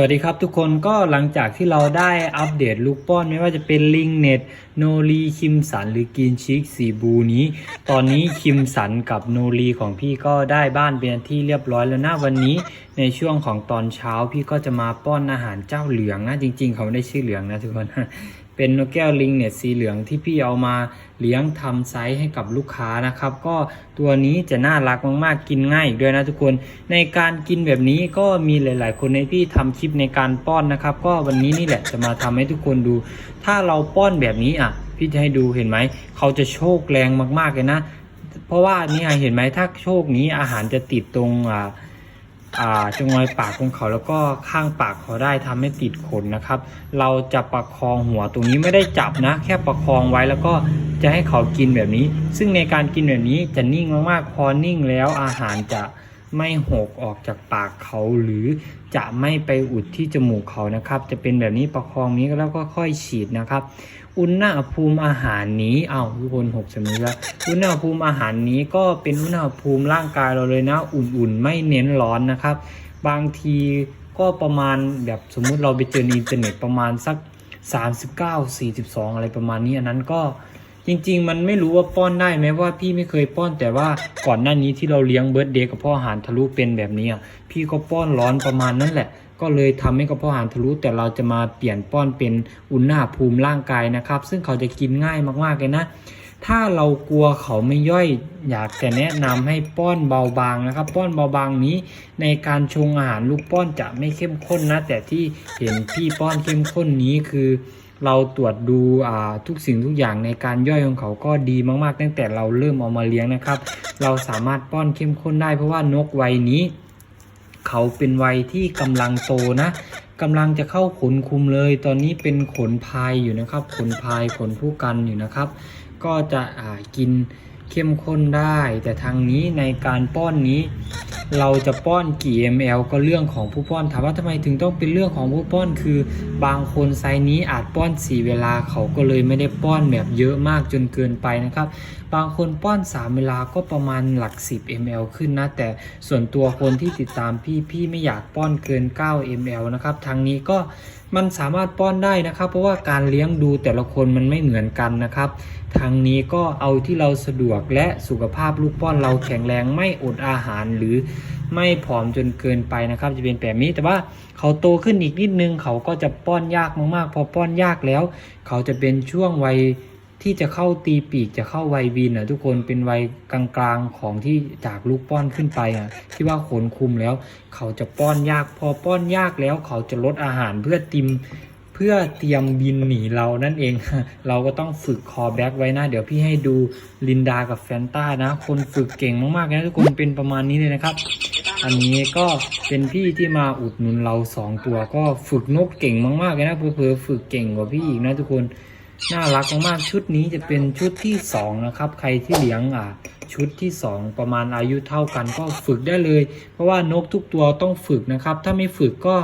สวัสดีครับทุกคนก็หลังจากที่เราได้อัปเดตลูกป้อนไม่ว่าจะเป็นลิงเน็ตโนรีคิมสันหรือกินชิกสีบูนี้ ตอนนี้คิมสันกับโนรีของพี่ก็ได้บ้านเป็นที่เรียบร้อยแล้วนะวันนี้ ในช่วงของตอนเช้าพี่ก็จะมาป้อนอาหารเจ้าเหลืองนะจริงๆ เขาไม่ได้ชื่อเหลืองนะทุกคน เป็นนกแก้วลิงเน็ตสีเหลืองที่พี่เอามาเลี้ยงทำไซส์ให้กับลูกค้านะครับ ก็ตัวนี้จะน่ารักมากๆ กินง่ายอีกด้วยนะทุกคน ในการกินแบบนี้ก็มีหลาย ๆ คนในพี่ทำคลิปในการป้อนนะครับ ก็วันนี้นี่แหละจะมาทำให้ทุกคนดู ถ้าเราป้อนแบบนี้อะ พี่จะให้ดูเห็นไหม เขาจะโชคแรงมากๆเลยนะ เพราะว่านี่เห็นไหมถ้าโชคนี้อาหารจะติดตรงอ่าอ่า จงอยปากของเขาแล้วก็ข้างปากเขาได้ทำให้ติดขนนะครับ เราจะประคองหัวตรงนี้ไม่ได้จับนะ แค่ประคองไว้แล้วก็จะให้เขากินแบบนี้ ซึ่งในการกินแบบนี้จะนิ่งมากๆพอนิ่งแล้วอาหารจะไม่หกออกจากปากเขาหรือจะไม่ไปอุดที่จมูกเขานะครับ จะเป็นแบบนี้ประคองนี้แล้วก็ค่อยฉีดนะครับ อุณหภูมิอาหารนี้เอ้าทุกคนหกสมิแล้วอุณหภูมิอาหารนี้ก็เป็นอุณหภูมิร่างกายเราเลยนะ อุ่นๆ ไม่เน้นร้อนนะครับ บางทีก็ประมาณแบบสมมุติเราไปเจอในอินเทอร์เน็ตประมาณสัก 39 42 อะไรประมาณนี้ อันนั้นก็จริง ๆ มันไม่รู้ว่าป้อนได้ไหมว่าพี่ไม่เคยป้อนแต่ว่าก่อนหน้านี้ที่เราเลี้ยงเบิร์ดเดย์กับพ่ออาหารทะลุเป็นแบบนี้อะพี่ก็ป้อนร้อนประมาณนั้นแหละ ก็เลยทำให้กระเพาะอาหารทะลุแต่เราจะมาเปลี่ยนป้อนเป็นอุณหภูมิร่างกายนะครับ ซึ่งเขาจะกินง่ายมากๆเลยนะ ถ้าเรากลัวเขาไม่ย่อยอยากจะแนะนำให้ป้อนเบาบางนะครับ ป้อนเบาบางนี้ในการชงอาหารลูกป้อนจะไม่เข้มข้นนะ แต่ที่เห็นพี่ป้อนเข้มข้นนี้คือเราตรวจดูทุกสิ่งทุกอย่างในการย่อยของเขาก็ดีมากๆ ตั้งแต่เราเริ่มเอามาเลี้ยงนะครับ เราสามารถป้อนเข้มข้นได้เพราะว่านกวัยนี้ เขาเป็นวัยที่กำลังโตนะกำลังจะเข้าขนคุมเลย ตอนนี้เป็นขนพายอยู่นะครับ ขนพายขนผู้กันอยู่นะครับ ก็จะกินเข้มข้นได้ แต่ทางนี้ในการป้อนนี้ เราจะป้อนกี่ ml ก็เรื่องของผู้ป้อนถามว่าทำไมถึงต้องเป็นเรื่องของผู้ป้อนคือ บางคนไซส์นี้อาจป้อน 4 เวลาเขาก็เลยไม่ได้ป้อนแบบเยอะมากจนเกินไปนะครับ บางคนป้อน 3 เวลาก็ประมาณหลัก 10 ml ขึ้นนะ แต่ส่วนตัวคนที่ติดตามพี่พี่ไม่อยากป้อนเกิน 9 ml นะครับทางนี้ก็ มันสามารถป้อนได้นะครับ เพราะว่าการเลี้ยงดูแต่ละคนมันไม่เหมือนกันนะครับทางนี้ก็เอาที่เราสะดวกและสุขภาพลูกป้อนเราแข็งแรงไม่อดอาหารหรือไม่ผอมจนเกินไปนะครับ จะเป็นแบบนี้แต่ว่าเขาโตขึ้นอีกนิดนึงเขาก็จะป้อนยากมากๆ พอป้อนยากแล้ว เขาจะเป็นช่วงวัย ที่จะเข้าตีปีกจะเข้าวัยวีนอะทุกคนเป็นวัยกลางๆของที่จากลูกป้อนขึ้นไปอะที่ว่าขนคุมแล้ว เขาจะป้อนยากพอป้อนยากแล้ว เขาจะลดอาหารเพื่อติมเพื่อเตรียมบินหนีเรานั่นเอง เราก็ต้องฝึกคอแบ็กไว้นะ เดี๋ยวพี่ให้ดูลินดากับแฟนต้านะ คนฝึกเก่งมากๆนะทุกคนเป็นประมาณนี้เลยนะครับอันนี้ก็เป็นพี่ที่มาอุดหนุนเราสองตัวก็ฝึกนกเก่งมากๆเลยนะเพื่อฝึกเก่งกว่าพี่อีกนะทุกคน น่ารักมากๆชุดนี้จะเป็นชุดที่สองนะครับใครที่เลี้ยงอะชุดที่สองประมาณอายุเท่ากันก็ฝึกได้เลย เพราะว่านกทุกตัวต้องฝึกนะครับ ถ้าไม่ฝึกก็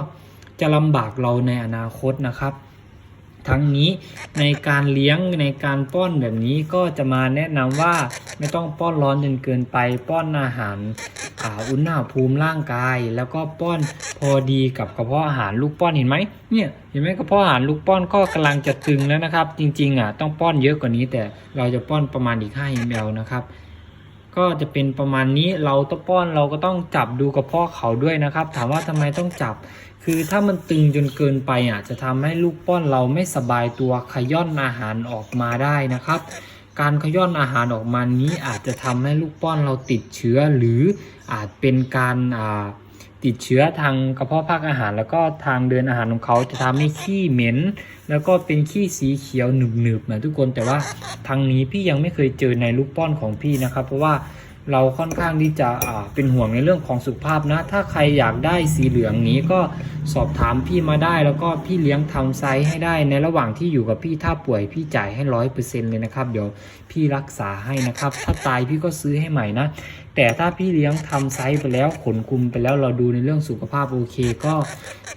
จะลำบากเราในอนาคตนะครับ ทั้งนี้ในการเลี้ยงในการป้อนแบบนี้ก็จะมาแนะนำว่าไม่ต้องป้อนร้อนจนเกินไป ป้อนอาหารอ,าอุณหภูมิร่างกาย แล้วก็ป้อนพอดีกับกระเพาะอาหารลูกป้อนเห็นไหมเนี่ยเห็นไหมกระเพาะอาหารลูกป้อนก็กำลังจะตึงแล้วนะครับ จริงๆอะต้องป้อนเยอะกว่านี้ แต่เราจะป้อนประมาณอีก5 ml นะครับก็จะเป็นประมาณนี้เราต้องป้อนเราก็ต้องจับดูกระเพาะเขาด้วยนะครับ ถามว่าทำไมต้องจับ คือถ้ามันตึงจนเกินไปอะจะทำให้ลูกป้อนเราไม่สบายตัวขย่อนอาหารออกมาได้นะครับ การขย่อนอาหารออกมานี้อาจจะทำให้ลูกป้อนเราติดเชื้อหรืออาจเป็นการอ่าติดเชื้อทางกระเพาะภาคอาหาร แล้วก็ทางเดินอาหารของเขาจะทำให้ขี้เหม็น แล้วก็เป็นขี้สีเขียวหนึบๆนะทุกคนแต่ว่าทางนี้พี่ยังไม่เคยเจอในลูกป้อนของพี่นะครับ เพราะว่า เราค่อนข้างที่จะเป็นห่วงในเรื่องของสุขภาพนะ ถ้าใครอยากได้สีเหลืองนี้ก็สอบถามพี่มาได้ แล้วก็พี่เลี้ยงทำไซส์ให้ได้ในระหว่างที่อยู่กับพี่ถ้าป่วยพี่จ่ายให้ร้อยเปอร์เซ็นต์เลยนะครับ เดี๋ยวพี่รักษาให้นะครับ ถ้าตายพี่ก็ซื้อให้ใหม่นะ แต่ถ้าพี่เลี้ยงทำไซส์ไปแล้วขนคุมไปแล้วเราดูในเรื่องสุขภาพโอเค ก็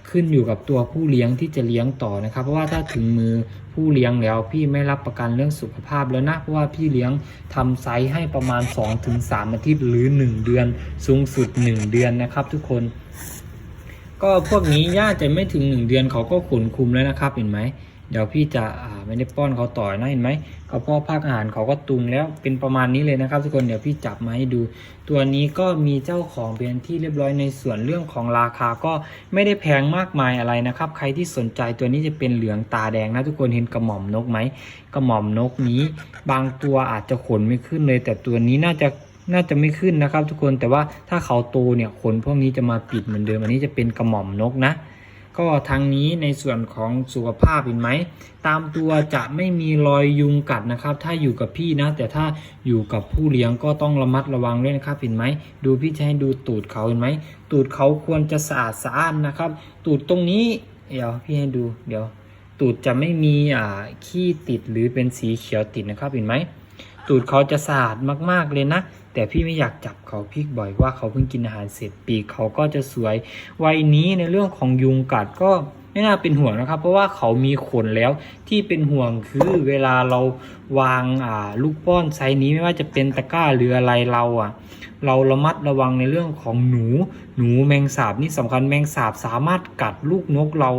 ขึ้นอยู่กับตัวผู้เลี้ยงที่จะเลี้ยงต่อนะครับ เพราะว่าถ้าถึงมือผู้เลี้ยงแล้ว พี่ไม่รับประกันเรื่องสุขภาพแล้วนะเพราะว่าพี่เลี้ยงทำไซส์ให้ประมาณ 2-3อาทิตย์หรือ 1 เดือนสูงสุด 1 เดือนนะครับ ทุกคน ก็พวกนี้ย่าจะไม่ถึงหนึ่งเดือนเขาก็ขนคุมแล้วนะครับเห็นไหม เดี๋ยวพี่จะไม่ได้ป้อนเขาต่อยนะเห็นไหมกระเพาะภาคอาหารเขาก็ตุงแล้วเป็นประมาณนี้เลยนะครับทุกคนเดี๋ยวพี่จับมาให้ดู ตัวนี้ก็มีเจ้าของเป็นที่เรียบร้อยในส่วนเรื่องของราคาก็ไม่ได้แพงมากมายอะไรนะครับ ใครที่สนใจตัวนี้จะเป็นเหลืองตาแดงนะทุกคนเห็นกระหม่อมนกไหมกระหม่อมนกนี้ บางตัวอาจจะขนไม่ขึ้นเลย แต่ตัวนี้น่าจะน่าจะไม่ขึ้นนะครับ ทุกคนแต่ว่าถ้าเขาโตเนี่ยขนพวกนี้จะมาปิดเหมือนเดิมอันนี้จะเป็นกระหม่อมนกนะ ก็ทางนี้ในส่วนของสุขภาพเห็นไหม ตามตัวจะไม่มีรอยยุงกัดนะครับ ถ้าอยู่กับพี่นะ แต่ถ้าอยู่กับผู้เลี้ยงก็ต้องระมัดระวังด้วยนะครับเห็นไหม ดูพี่จะให้ดูตูดเขาเห็นไหม ตูดเขาควรจะสะอาดสะอ้านนะครับ ตูดตรงนี้ เดี๋ยวพี่ให้ดู เดี๋ยว ตูดจะไม่มีอ่าขี้ติดหรือเป็นสีเขียวติดนะครับเห็นไหม ตูดเขาจะสะอาดมากๆเลยนะ แต่พี่ไม่อยากจับเขาพี่บ่อยว่าเขาเพิ่งกินอาหารเสร็จปีกเขาก็จะสวย วัยนี้ในเรื่องของยุงกัดก็ไม่น่าเป็นห่วงนะครับ เพราะว่าเขามีขนแล้วที่เป็นห่วงคือเวลาเราวางอ่าลูกป้อนไซส์นี้ไม่ว่าจะเป็นตะกร้าหรืออะไรเราอะ เราระมัดระวังในเรื่องของหนู หนูแมงสาบนี่สำคัญแมงสาบสามารถกัดลูกนกเรา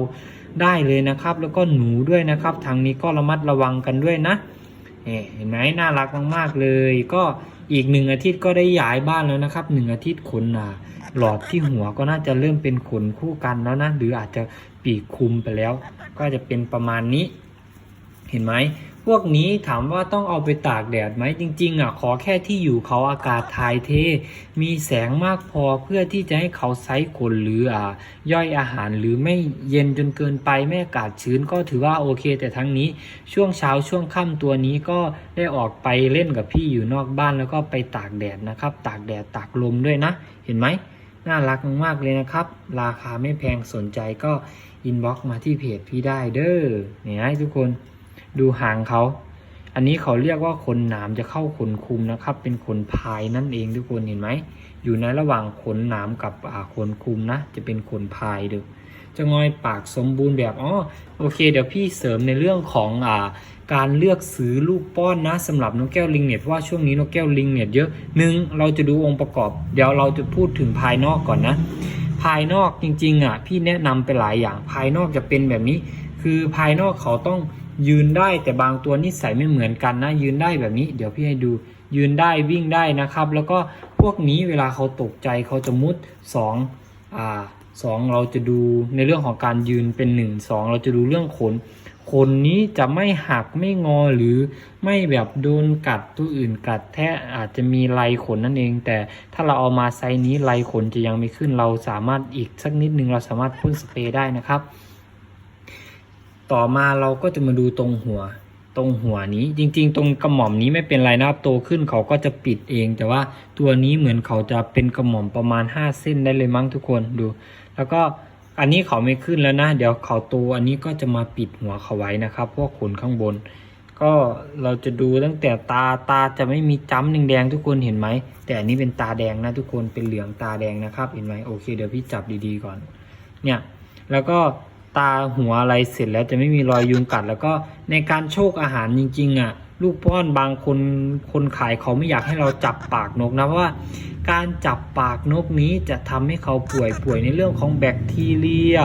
ได้เลยนะครับ แล้วก็หนูด้วยนะครับ ทางนี้ก็ระมัดระวังกันด้วยนะเห็นไหมน่ารักมากๆเลยก็ อีกหนึ่งอาทิตย์ก็ได้ย้ายบ้านแล้วนะครับหนึ่งอาทิตย์ขนอ่าหลอดที่หัวก็น่าจะเริ่มเป็นขนคู่กันแล้วนะหรืออาจจะปีกคุมไปแล้ว ก็จะเป็นประมาณนี้ เห็นไหม พวกนี้ถามว่าต้องเอาไปตากแดดไหมจริงๆอะขอแค่ที่อยู่เขาอากาศถ่ายเท มีแสงมากพอเพื่อที่จะให้เขาไซส์ขนหรืออ่าย่อยอาหารหรือไม่เย็นจนเกินไปไม่อากาศชื้นก็ถือว่าโอเค แต่ทั้งนี้ช่วงเช้าช่วงค่ำตัวนี้ก็ได้ออกไปเล่นกับพี่อยู่นอกบ้านแล้วก็ไปตากแดดนะครับ ตากแดดตากลมด้วยนะ เห็นไหมน่ารักมากเลยนะครับ ราคาไม่แพงสนใจก็อินบ็อกมาที่เพจพี่ได้เด้อเนี่ยทุกคน ดูหางเขา อันนี้เขาเรียกว่าขนหนามจะเข้าขนคุมนะครับ เป็นขนพายนั่นเองทุกคนเห็นไหม อยู่ในระหว่างขนหนามกับขนคุมนะ จะเป็นขนพายดูจะงอยปากสมบูรณ์แบบอ๋อโอเค เดี๋ยวพี่เสริมในเรื่องของอ่าการเลือกซื้อลูกป้อนนะสำหรับนกแก้วลิงเน็ตเพราะว่าช่วงนี้นกแก้วลิงเน็ตเยอะหนึ่งเราจะดูองค์ประกอบ เดี๋ยวเราจะพูดถึงภายนอกก่อนนะ ภายนอกจริงๆอะพี่แนะนำไปหลายอย่างภายนอกจะเป็นแบบนี้ คือภายนอกเขาต้อง ยืนได้แต่บางตัวนิสัยไม่เหมือนกันนะ ยืนได้แบบนี้ เดี๋ยวพี่ให้ดูยืนได้วิ่งได้นะครับ แล้วก็พวกนี้เวลาเขาตกใจเขาจะมุดสองอ่าสองเราจะดูในเรื่องของการยืนเป็นหนึ่งสองเราจะดูเรื่องขนขนนี้จะไม่หักไม่งอหรือไม่แบบโดนกัดตัวอื่นกัดแท้อาจจะมีลายขนนั่นเอง แต่ถ้าเราเอามาไซส์นี้ลายขนจะยังไม่ขึ้นเราสามารถอีกสักนิดนึงเราสามารถพ่นสเปรย์ได้นะครับ ต่อมาเราก็จะมาดูตรงหัว ตรงหัวนี้จริง ๆ ตรงกระหม่อมนี้ไม่เป็นไรนะครับโตขึ้นเขาก็จะปิดเอง แต่ว่าตัวนี้เหมือนเขาจะเป็นกระหม่อมประมาณ 5 เส้นได้เลยมั้งทุกคนดู แล้วก็อันนี้เขาไม่ขึ้นแล้วนะ เดี๋ยวเขาโตอันนี้ก็จะมาปิดหัวเขาไว้นะครับพวกขนข้างบน ก็เราจะดูตั้งแต่ตาตาจะไม่มีจ้ำแดงๆทุกคนเห็นไหมแต่อันนี้เป็นตาแดงนะทุกคนเป็นเหลืองตาแดงนะครับเห็นไหมโอเคเดี๋ยวพี่จับดีๆก่อน เนี่ยแล้วก็ ตาหัวอะไรเสร็จแล้วจะไม่มีรอยยุงกัด แล้วก็ในการโชคอาหารจริง ๆ อะ ลูกป้อนบางคนคนขายเขาไม่อยากให้เราจับปากนกนะเพราะว่า การจับปากนกนี้จะทำให้เขาป่วยป่วยในเรื่องของแบคทีเรีย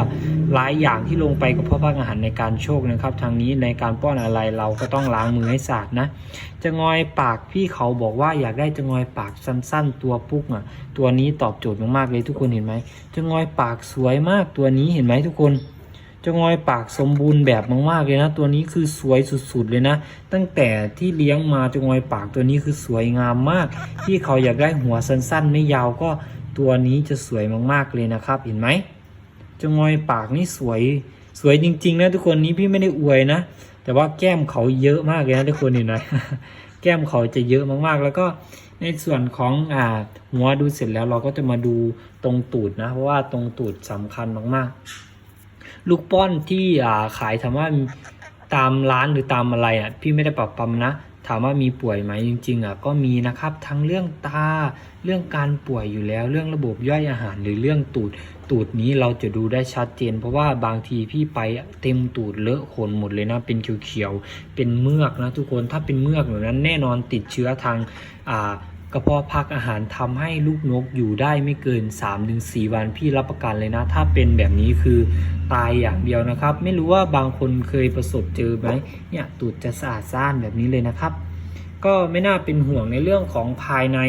หลายอย่างที่ลงไปกับเพาะพักอาหารในการโชคนะครับ ทางนี้ในการป้อนอะไรเราก็ต้องล้างมือให้สะอาดนะจะงอยปากพี่เขาบอกว่าอยากได้จะงอยปากสั้น ๆ ตัวปุ๊กอะตัวนี้ตอบโจทย์มากๆเลยทุกคนเห็นไหมจะงอยปากสวยมากตัวนี้เห็นไหมทุกคน จะงอยปากสมบูรณ์แบบมากๆเลยนะ ตัวนี้คือสวยสุดๆเลยนะ ตั้งแต่ที่เลี้ยงมาจะงอยปากตัวนี้คือสวยงามมาก ที่เขาอยากได้หัวสั้นๆ ไม่ยาวก็ตัวนี้จะสวยมากๆเลยนะครับ เห็นไหมจะงอยปากนี่สวยสวยจริง ๆ นะทุกคนนี้พี่ไม่ได้อวยนะ แต่ว่าแก้มเขาเยอะมากเลยนะทุกคนเห็นไหมแก้มเขาจะเยอะมากๆ แล้วก็ในส่วนของอ่าหัวดูเสร็จแล้วเราก็จะมาดูตรงตูดนะ เพราะว่าตรงตูดสำคัญมากๆ ลูกป้อนที่อ่าขายถามว่าตามร้านหรือตามอะไรอะพี่ไม่ได้ปรับปรำนะ ถามว่ามีป่วยไหมจริงๆอะก็มีนะครับทั้งเรื่องตาเรื่องการป่วยอยู่แล้ว เรื่องระบบย่อยอาหารหรือเรื่องตูดตูดนี้เราจะดูได้ชัดเจน เพราะว่าบางทีพี่ไปเต็มตูดเลอะขนหมดเลยนะ เป็นเขียวๆเป็นเมือกนะทุกคนถ้าเป็นเมือกแบบนั้นแน่นอนติดเชื้อทางอ่า กระเพาะพักอาหารทำให้ลูกนกอยู่ได้ไม่เกิน 3-4 วันพี่รับประกันเลยนะ ถ้าเป็นแบบนี้คือตายอย่างเดียวนะครับ ไม่รู้ว่าบางคนเคยประสบเจอไหมเนี่ยตูดจะสะอาดซ่านแบบนี้เลยนะครับ ก็ไม่น่าเป็นห่วงในเรื่องของภายใน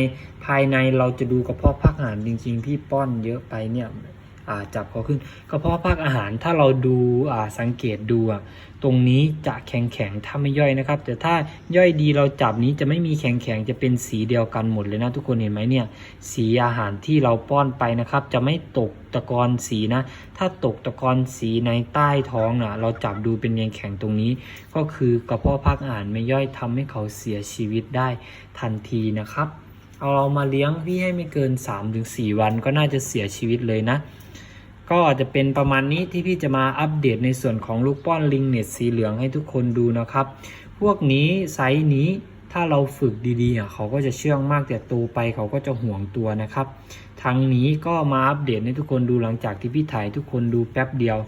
ภายในเราจะดูกระเพาะพักอาหารจริง ๆ พี่ป้อนเยอะไปเนี่ย จับเขาขึ้นกระเพาะพักอาหารถ้าเราดูสังเกตดูตรงนี้จะแข็งแข็งๆถ้าไม่ย่อยนะครับ แต่ถ้าย่อยดีเราจับนี้จะไม่มีแข็งแข็งๆจะเป็นสีเดียวกันหมดเลยนะทุกคนเห็นไหมเนี่ยสีอาหารที่เราป้อนไปนะครับ จะไม่ตกตะกอนสีนะ ถ้าตกตะกอนสีในใต้ท้องนะเราจับดูเป็นแข็งแข็งๆตรงนี้ ก็คือกระเพาะพักอาหารไม่ย่อยทำให้เขาเสียชีวิตได้ทันทีนะครับเอาเรามาเลี้ยงพี่ให้ไม่เกิน 3-4 วันก็น่าจะเสียชีวิตเลยนะ ก็จะเป็นประมาณนี้ที่พี่จะมาอัปเดตในส่วนของลูกป้อนลิงเน็ตสีเหลืองให้ทุกคนดูนะครับ พวกนี้ไซส์นี้ถ้าเราฝึกดีๆเขาก็จะเชื่องมากแต่โตไปเขาก็จะห่วงตัวนะครับทางนี้ก็มาอัปเดตให้ทุกคนดูหลังจากที่พี่ถ่ายทุกคนดูแป๊บเดียว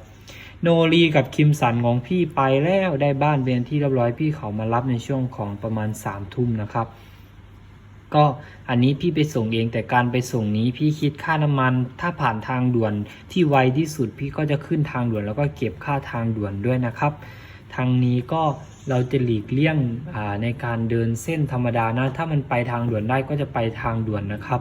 โนรีกับคิมสันของพี่ไปแล้วได้บ้านเป็นที่เรียบร้อยพี่เขามารับในช่วงของประมาณ3ามทุ่มนะครับ ก็อันนี้พี่ไปส่งเองแต่การไปส่งนี้พี่คิดค่าน้ำมัน ถ้าผ่านทางด่วนที่ไวที่สุด พี่ก็จะขึ้นทางด่วน แล้วก็เก็บค่าทางด่วนด้วยนะครับ ทางนี้ก็เราจะหลีกเลี่ยงในการเดินเส้นธรรมดานะ ถ้ามันไปทางด่วนได้ก็จะไปทางด่วนนะครับ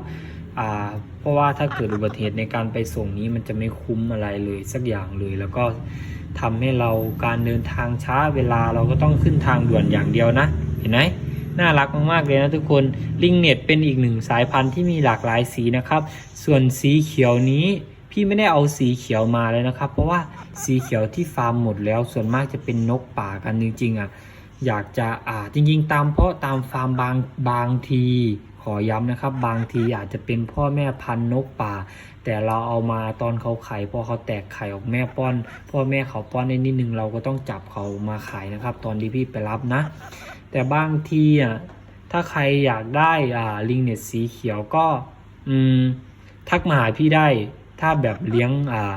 เพราะว่าถ้าเกิดอุบัติเหตุในการไปส่งนี้มันจะไม่คุ้มอะไรเลยสักอย่างเลย แล้วก็ทำให้เราการเดินทางช้าเวลาเราก็ต้องขึ้นทางด่วนอย่างเดียวนะ เห็นไหม น่ารักมากๆเลยนะทุกคนลิงเน็ตเป็นอีกหนึ่งสายพันธุ์ที่มีหลากหลายสีนะครับ ส่วนสีเขียวนี้พี่ไม่ได้เอาสีเขียวมาเลยนะครับ เพราะว่าสีเขียวที่ฟาร์มหมดแล้วส่วนมากจะเป็นนกป่ากันจริงๆอะอยากจะอ่าจริงๆ ตามเพราะตามฟาร์มบางบางทีขอย้ำนะครับบางทีอาจจะเป็นพ่อแม่พันธุ์นกป่า แต่เราเอามาตอนเขาไข่พอเขาแตกไข่ออกแม่ป้อน พ่อแม่เขาป้อนได้นิดนึงเราก็ต้องจับเขามาขายนะครับ ตอนที่พี่ไปรับนะ แต่บางทีอะถ้าใครอยากได้อ่าลิงเน็ตสีเขียวก็อืมทักมาหาพี่ได้ ถ้าแบบเลี้ยงอ่า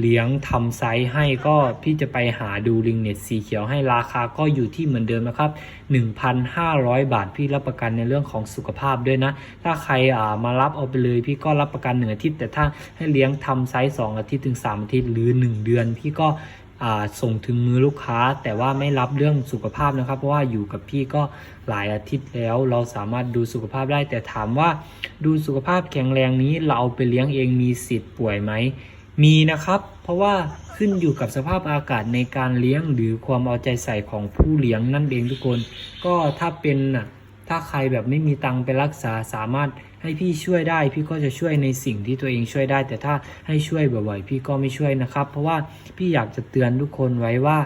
เลี้ยงทำไซส์ให้ก็พี่จะไปหาดูลิงเน็ตสีเขียวให้ราคาก็อยู่ที่เหมือนเดิมนะครับ 1,500 บาทพี่รับประกันในเรื่องของสุขภาพด้วยนะ ถ้าใครอ่ามารับเอาไปเลย พี่ก็รับประกันหนึ่งอาทิตย์ แต่ถ้าให้เลี้ยงทำไซส์2อาทิตย์ถึง 3 อาทิตย์หรือ 1 เดือน พี่ก็ ส่งถึงมือลูกค้า แต่ว่าไม่รับเรื่องสุขภาพนะครับ เพราะว่าอยู่กับพี่ก็หลายอาทิตย์แล้ว เราสามารถดูสุขภาพได้ แต่ถามว่าดูสุขภาพแข็งแรงนี้เราเอาไปเลี้ยงเองมีสิทธิ์ป่วยไหมมีนะครับ เพราะว่าขึ้นอยู่กับสภาพอากาศในการเลี้ยงหรือความเอาใจใส่ของผู้เลี้ยงนั่นเองทุกคน ก็ถ้าเป็นน่ะ ถ้าใครแบบไม่มีตังค์ไปรักษาสามารถให้พี่ช่วยได้ พี่ก็จะช่วยในสิ่งที่ตัวเองช่วยได้ แต่ถ้าให้ช่วยบ่อยๆพี่ก็ไม่ช่วยนะครับ เพราะว่าพี่อยากจะเตือนทุกคนไว้ว่า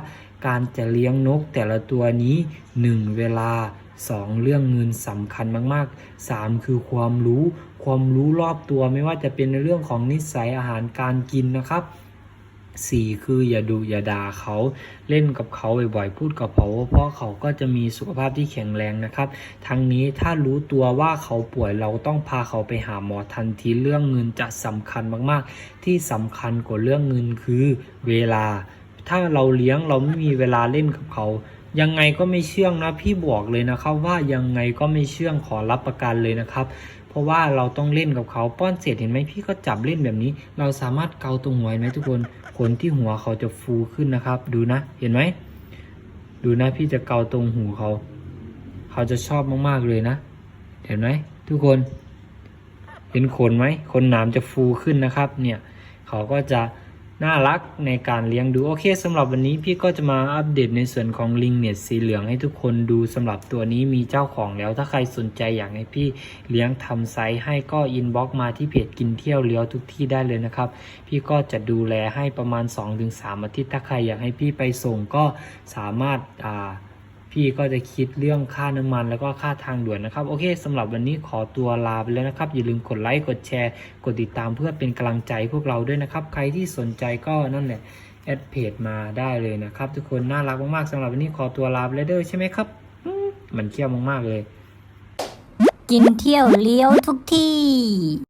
การจะเลี้ยงนกแต่ละตัวนี้ 1 เวลา 2 เรื่องเงินสำคัญมากๆ 3 คือความรู้ ความรู้รอบตัวไม่ว่าจะเป็นในเรื่องของนิสัยอาหารการกินนะครับ สี่คืออย่าดูอย่าด่าเขาเล่นกับเขาบ่อยๆพูดกับเขาเพราะเขาก็จะมีสุขภาพที่แข็งแรงนะครับ ทั้งนี้ถ้ารู้ตัวว่าเขาป่วยเราต้องพาเขาไปหาหมอทันทีเรื่องเงินจะสำคัญมากๆ ที่สำคัญกว่าเรื่องเงินคือเวลา ถ้าเราเลี้ยงเราไม่มีเวลาเล่นกับเขายังไงก็ไม่เชื่องนะพี่บอกเลยนะครับว่ายังไงก็ไม่เชื่องขอรับประกันเลยนะครับ เพราะว่าเราต้องเล่นกับเขาป้อนเสร็จเห็นไหมพี่ก็จับเล่นแบบนี้ เราสามารถเกาตรงหัวไหมทุกคนขนที่หัวเขาจะฟูขึ้นนะครับ ดูนะเห็นไหมดูนะพี่จะเกาตรงหูเขา เขาจะชอบมากๆเลยนะ เห็นไหมทุกคน เห็นขนไหมขนหนามจะฟูขึ้นนะครับ เนี่ยเขาก็จะ น่ารักในการเลี้ยงดู โอเคสำหรับวันนี้พี่ก็จะมาอัปเดตในส่วนของลิงเน็ตสีเหลืองให้ทุกคนดูสำหรับตัวนี้มีเจ้าของแล้ว ถ้าใครสนใจอยากให้พี่เลี้ยงทำไซส์ให้ก็อินบ็อกมาที่เพจกินเที่ยวเลี้ยวทุกที่ได้เลยนะครับ พี่ก็จะดูแลให้ประมาณ 2-3 อาทิตย์ถ้าใครอยากให้พี่ไปส่งก็สามารถอ่า พี่ก็จะคิดเรื่องค่าน้ำมันแล้วก็ค่าทางด่วนนะครับ โอเคสำหรับวันนี้ขอตัวลาไปแล้วนะครับ อย่าลืมกดไลค์กดแชร์ กดติดตามเพื่อเป็นกำลังใจพวกเราด้วยนะครับ ใครที่สนใจก็นั่นแหละแอดเพจมาได้เลยนะครับ ทุกคนน่ารักมากๆสำหรับวันนี้ขอตัวลาไปแล้วเด้อใช่ไหมครับมันเขี้ยวมากๆเลย กินเที่ยวเลี้ยวทุกที่